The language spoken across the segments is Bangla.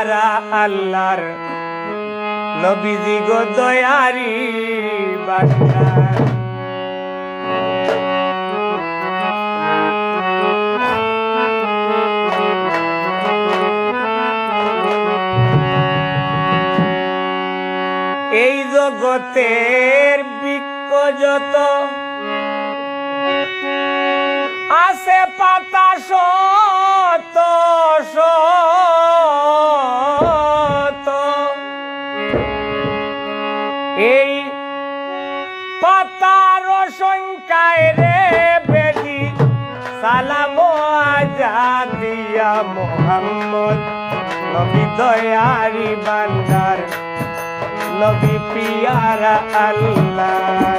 পিয়ারা আল্লাহর নবীজি গো দয়ারি বান্দার এই জগতের বৃক্ষ যত আছে পাতা শত শত এই পাতার সংখ্যায় রে বেদি সালাম আজাদিয়া মোহাম্মদ নবী দয়ারি বান্দার নবী পিয়ারা আল্লাহ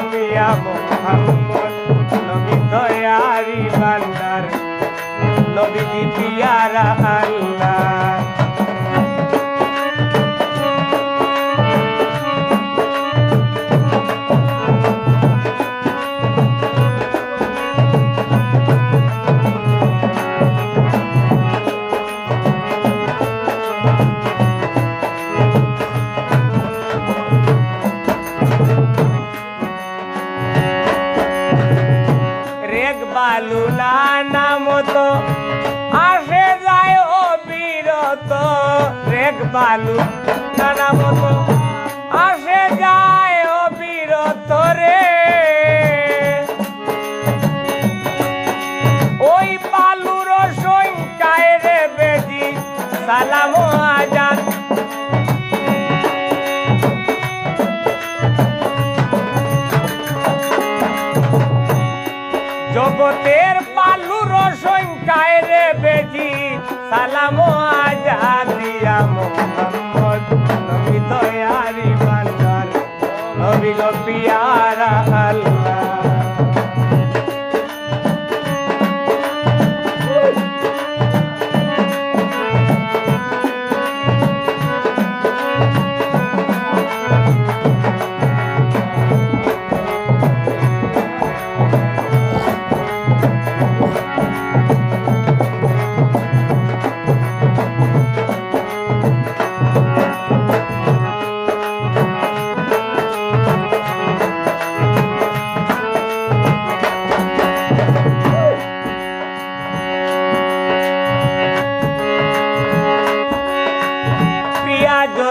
দি পিয়ারা আল্লাহ রেগ নানা মতো আসে যায় ও রে। ওই সংখ্যায় রে বেদি সালাম জগতের বালুর সংখ্যায় রে বেজি সালাম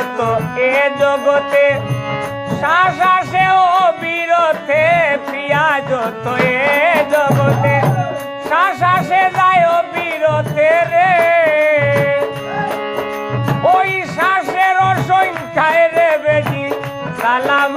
যত এ জগতে শ্বাস আসে ও বিরতে প্রিয়া যত, এ জগতে শ্বাস আসে যায় ও বিরতে রে। ওই শ্বাসের সংখ্যায় রে বেশি সালাম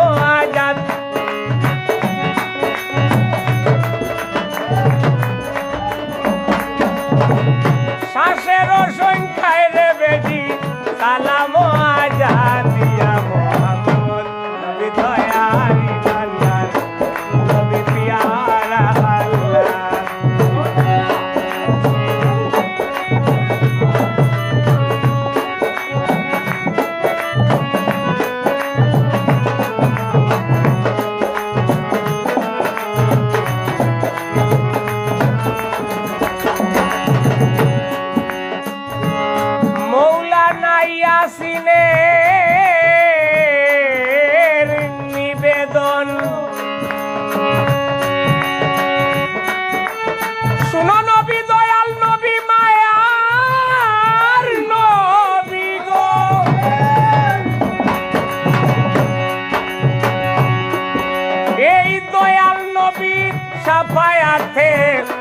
ছাপায়াতে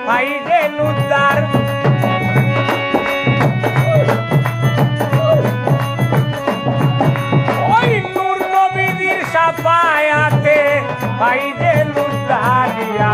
ভাইরে নুদার। ওই নূর নবীর ছাপায়াতে ভাইরে নুদারিয়া।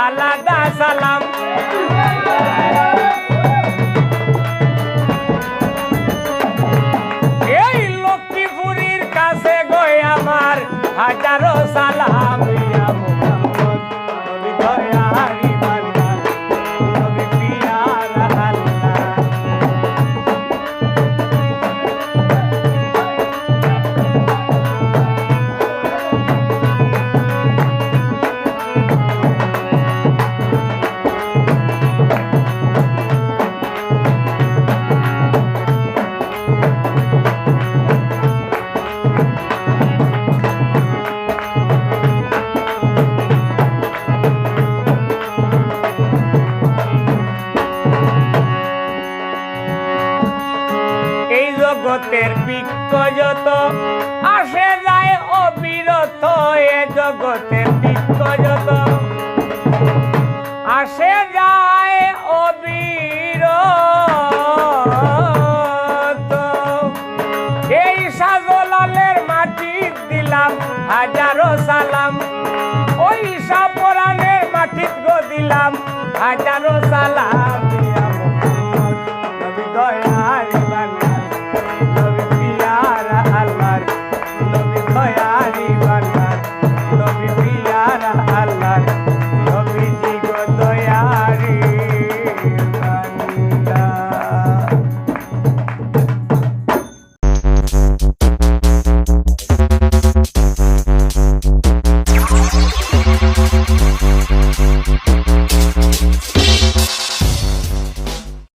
आला दा सलाम জগতের বিক্ষ যত আসে যায় অবিরত এ জগতে।